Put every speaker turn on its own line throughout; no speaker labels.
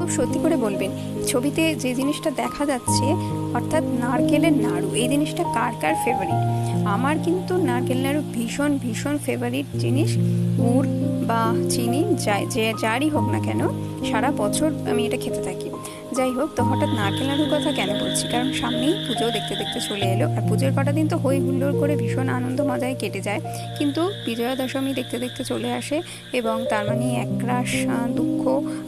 খুব সত্যি করে বলবেন, ছবিতে যে জিনিসটা দেখা যাচ্ছে, অর্থাৎ নারকেলের নাড়ু, এই জিনিসটা কার কার ফেভারিট আমার কিন্তু নারকেল নাড়ু ভীষণ ভীষণ ফেভারিট জিনিস, গুড় বা চিনি, যাই, যে, যারই হোক না কেন, সারা বছর আমি এটা খেতে থাকি। যাই হোক, তো হঠাৎ নারকেল নাড়ুর কথা কেন বলছি? কারণ সামনেই পুজো দেখতে দেখতে চলে এলো। আর পুজোর কটা দিন তো হই হুল্লোড় করে ভীষণ আনন্দ মজায় কেটে যায়। কিন্তু বিজয়া দশমী দেখতে দেখতে চলে আসে এবং তার মানে একরাশ দুঃখ,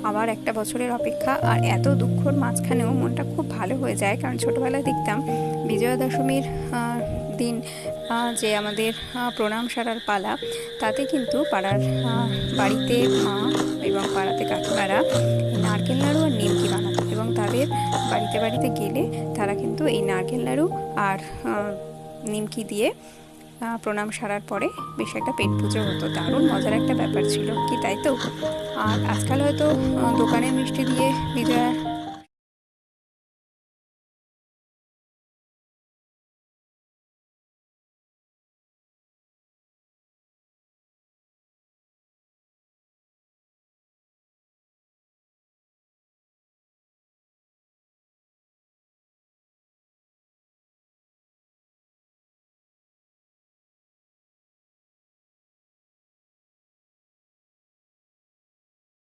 আবার একটা বছরের অপেক্ষা। আর এত দুঃখর মাঝখানেও মনটা খুব ভালো হয়ে যায়। কারণ ছোটোবেলায় দেখতাম বিজয়া দশমীর দিন যে আমাদের প্রণাম সারার পালা, তাতে কিন্তু পাড়ার বাড়িতে মা এবং পাড়াতে কাকিমারা নারকেল নাড়ু আর নিমকি বানাতো। বাড়িতে বাড়িতে গেলে তারা কিন্তু এই নারকেল নাড়ু আর নিমকি দিয়ে প্রণাম সারার পরে বেশ একটা পেট পুজো হতো। দারুণ মজার একটা ব্যাপার ছিল, কি তাই তো? আর আজকাল হয়তো দোকানে মিষ্টি দিয়ে বিজয়া